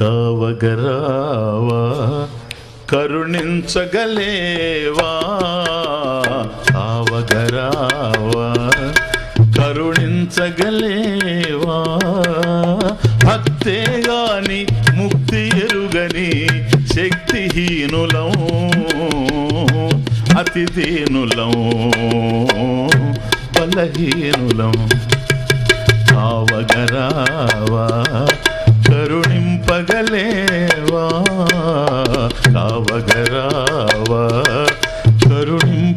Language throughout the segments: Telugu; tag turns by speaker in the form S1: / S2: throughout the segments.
S1: కావగరావా కరుణించగలేవా కావగరావా కరుణించగలేవా భక్తేగాని ముక్తి ఎరుగని శక్తిహీనులం అతిథీనులం బలహీనులం కావగరావా కలగలేవా? కావగరావా? కరుణింపగలేవా?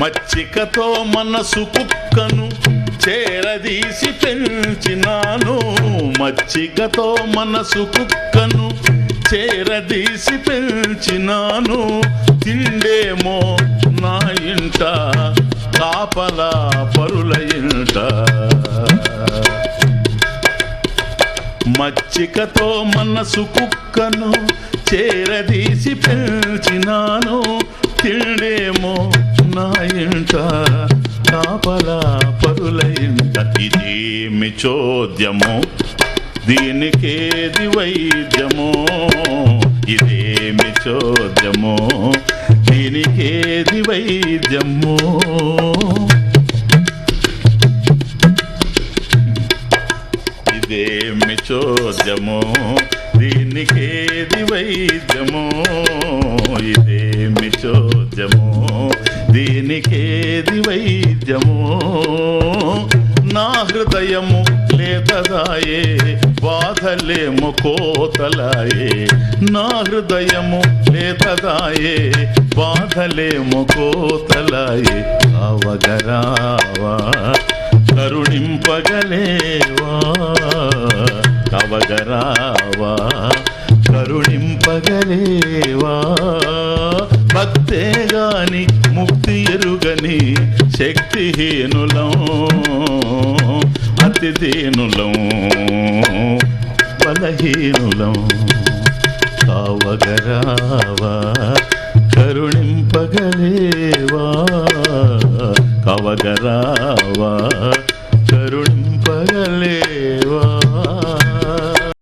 S1: మచ్చికతో మనసు కుక్కను చేరదీసి పెంచినాను మచ్చికతో మనసు కుక్కను. చేరదీసి పెంచినాను తిండేమో నా ఇంట కాపలా పరుల ఇంట. మచ్చికతో మనసు కుక్కను చేరదీసి పెంచినాను తిండేమో నా ఇంట కాపలా పరుల చోద్యము దీనికేది వైద్యము ఇదేమి చోద్యము దీనికేది వైద్యము. ఇదేమి చోద్యము దీనికేది వైద్యము ఇదేమి చోద్యము దీనికేది వైద్యము. హృదయము లేదదాయే బాధలేము కోతలాయే. నా హృదయము లేదదాయే బాధలేము కోతలాయే. అవగరావా కరుణింపగలేవా. కవగరావా కరుణింపగలేవా. భక్తే గాని ముక్తి ఎరుగని శక్తిహీనులం. బలిదేనులం బలహీనులం కావగరావా కరుణింపగలేవా కవగరావా కరుణింపగలే